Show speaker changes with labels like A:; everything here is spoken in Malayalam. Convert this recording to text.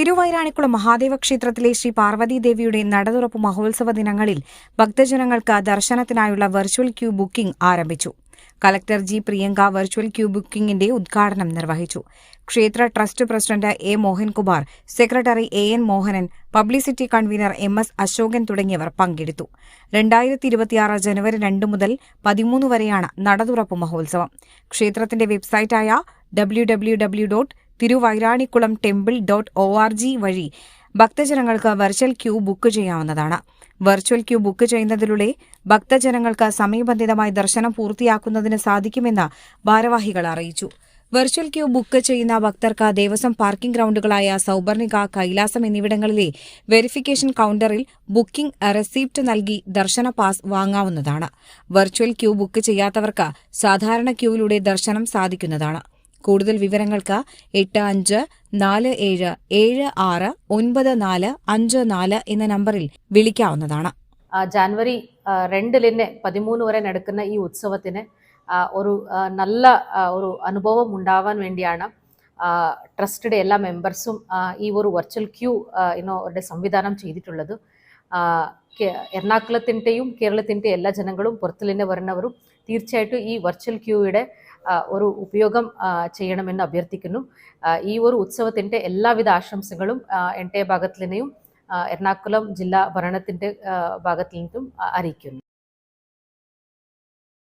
A: തിരുവൈരാണിക്കുളം മഹാദേവ ക്ഷേത്രത്തിലെ ശ്രീ പാർവതീദേവിയുടെ നടതുറപ്പ് മഹോത്സവ ദിനങ്ങളിൽ ഭക്തജനങ്ങൾക്ക് ദർശനത്തിനായുള്ള വെർച്വൽ ക്യൂ ബുക്കിംഗ് ആരംഭിച്ചു. Collector G Priyanka virtual queue ബുക്കിംഗിന്റെ ഉദ്ഘാടനം നിർവഹിച്ചു. ക്ഷേത്ര trust president A Mohankumar secretary A N Mohanan publicity convener M S Ashokan തുടങ്ങിയവർ പങ്കെടുത്തു. രണ്ടായിരത്തി ഇരുപത്തിയാറ് ജനുവരി രണ്ട് മുതൽ പതിമൂന്ന് വരെയാണ് നടതുറപ്പ് മഹോത്സവം. ക്ഷേത്രത്തിന്റെ വെബ്സൈറ്റായ W W W dot Thiruvairanikkulam temple dot O R G വഴി ഭക്തജനങ്ങൾക്ക് വെർച്വൽ ക്യൂ ബുക്ക് ചെയ്യാവുന്നതാണ്. വെർച്വൽ ക്യൂ ബുക്ക് ചെയ്യുന്നതിലൂടെ ഭക്തജനങ്ങൾക്ക് സമയബന്ധിതമായി ദർശനം പൂർത്തിയാക്കുന്നതിന് സാധിക്കുമെന്ന് ഭാരവാഹികൾ അറിയിച്ചു. വെർച്വൽ ക്യൂ ബുക്ക് ചെയ്യുന്ന ഭക്തർക്ക് ദേവസ്വം പാർക്കിംഗ് ഗ്രൌണ്ടുകളായ സൌബർണിക കൈലാസം എന്നിവിടങ്ങളിലെ വെരിഫിക്കേഷൻ കൌണ്ടറിൽ ബുക്കിംഗ് റെസിപ്റ്റ് നൽകി ദർശന പാസ് വാങ്ങാവുന്നതാണ്. വെർച്വൽ ക്യൂ ബുക്ക് ചെയ്യാത്തവർക്ക് സാധാരണ ക്യൂവിലൂടെ ദർശനം സാധിക്കുന്നതാണ്. കൂടുതൽ വിവരങ്ങൾക്ക് എട്ട് അഞ്ച് നാല് ഏഴ് ഏഴ് ആറ് ഒൻപത് നാല് അഞ്ച് നാല് എന്ന നമ്പറിൽ വിളിക്കാവുന്നതാണ്.
B: ജാനുവരി രണ്ടിലിന് പതിമൂന്ന് വരെ നടക്കുന്ന ഈ ഉത്സവത്തിന് ഒരു നല്ല ഒരു അനുഭവം ഉണ്ടാവാൻ വേണ്ടിയാണ് ട്രസ്റ്റിയുടെ എല്ലാ മെമ്പേഴ്സും ഈ ഒരു വെർച്വൽ ക്യൂ ഇന്നോ അവരുടെ സംവിധാനം ചെയ്തിട്ടുള്ളത്. എറണാകുളത്തിന്റെയും കേരളത്തിന്റെ എല്ലാ ജനങ്ങളും പുറത്തു നിന്ന് വരുന്നവരും തീർച്ചയായിട്ടും ഈ വെർച്വൽ ക്യൂയുടെ ഒരു ഉപയോഗം ചെയ്യണമെന്ന് അഭ്യർത്ഥിക്കുന്നു. ഈ ഒരു ഉത്സവത്തിന്റെ എല്ലാവിധ ആശംസകളും എന്റെ ഭാഗത്തു നിന്നെയും എറണാകുളം ജില്ലാ ഭരണത്തിന്റെ ഭാഗത്തു നിന്നും അറിയിക്കുന്നു.